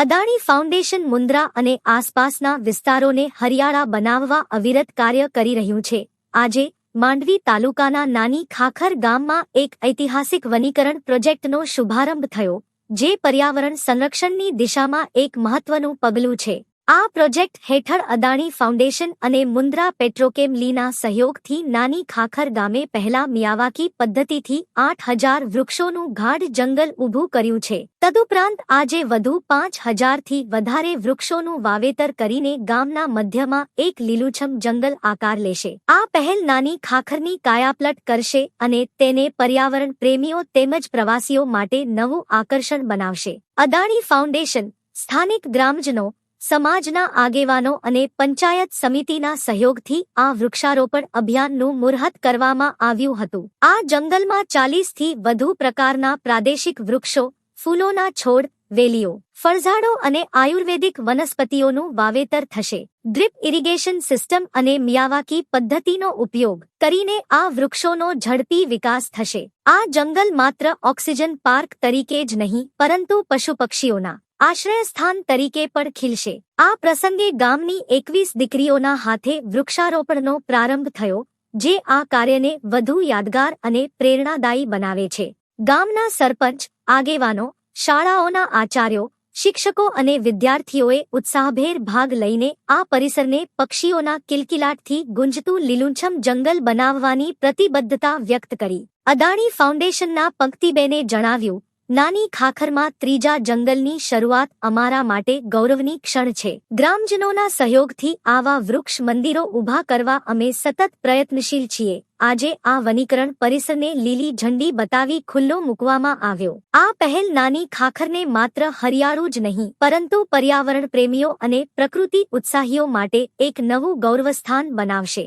Adani foundation Mundra અને આસપાસના વિસ્તારોને હરિયાળા બનાવવા અવિરત કાર્ય કરી રહ્યું છે. આજે, માંડવી તાલુકાના નાની ખાખર ગામમાં એક ઐતિહાસિક વનીકરણ પ્રોજેક્ટનો શુભારંભ થયો, જે પર્યાવરણ સંરક્ષણની દિશામાં એક મહત્વનું પગલું છે. આ પ્રોજેક્ટ હેઠળ અદાણી ફાઉન્ડેશન અને મુન્દ્રા પેટ્રોકેમ લીના સહયોગથી નાની ખાખર ગામે પહેલા મિયાવાકી પદ્ધતિથી આઠ હજાર વૃક્ષોનું ગાઢ જંગલ ઊભું કર્યું છે. તદુપરાંત આજે વધુ પાંચ હજારથી વધારે વૃક્ષોનું વાવેતર કરીને ગામના મધ્યમાં એક લીલુછમ જંગલ આકાર લેશે. આ પહેલ નાની ખાખરની કાયાપલટ કરશે અને તેને પર્યાવરણ પ્રેમીઓ તેમજ પ્રવાસીઓ માટે નવું આકર્ષણ બનાવશે. અદાણી ફાઉન્ડેશન સ્થાનિક ગ્રામજનો સમાજના આગેવાનો અને પંચાયત સમિતિના સહયોગથી આ વૃક્ષારોપણ અભિયાનનું મુહૂર્ત કરવામાં આવ્યું હતું. આ જંગલમાં ચાલીસથી વધુ પ્રકારના પ્રાદેશિક વૃક્ષો, ફૂલોના છોડ, વેલીઓ, ફળઝાડો અને આયુર્વેદિક વનસ્પતિઓનું વાવેતર થશે. ડ્રીપ ઇરિગેશન સિસ્ટમ અને મિયાવાકી પદ્ધતિનો ઉપયોગ કરીને આ વૃક્ષોનો ઝડપી વિકાસ થશે. આ જંગલ માત્ર ઓક્સિજન પાર્ક તરીકે જ નહીં, પરંતુ પશુપક્ષીઓના આશ્રયસ્થાન તરીકે પણ ખીલશે. આ પ્રસંગે ગામની એકવીસ દીકરીઓના હાથે વૃક્ષારોપણનો પ્રારંભ થયો, જે આ કાર્યને વધુ યાદગાર અને પ્રેરણાદાયી બનાવે છે. ગામના સરપંચ, આગેવાનો, શાળાઓના આચાર્યો, શિક્ષકો અને વિદ્યાર્થીઓએ ઉત્સાહભેર ભાગ લઈને આ પરિસરને પક્ષીઓના કિલકિલાટથી ગુંજતું લીલુંછમ જંગલ બનાવવાની પ્રતિબદ્ધતા વ્યક્ત કરી. અદાણી ફાઉન્ડેશનના પંક્તિબેને જણાવ્યું નાની ખાખરમાં ત્રીજા જંગલની શરૂઆત અમારા માટે ગૌરવની ક્ષણ છે. ગ્રામજનોના સહયોગથી આવા વૃક્ષ મંદિરો ઊભા કરવા અમે સતત પ્રયત્નશીલ છીએ. આજે આ વનીકરણ પરિસરને લીલી ઝંડી બતાવી ખુલ્લો મૂકવામાં આવ્યો. આ પહેલ નાની ખાખરને માત્ર હરિયાળું જ નહીં, પરંતુ પર્યાવરણ પ્રેમીઓ અને પ્રકૃતિ ઉત્સાહીઓ માટે એક નવું ગૌરવસ્થાન બનાવશે.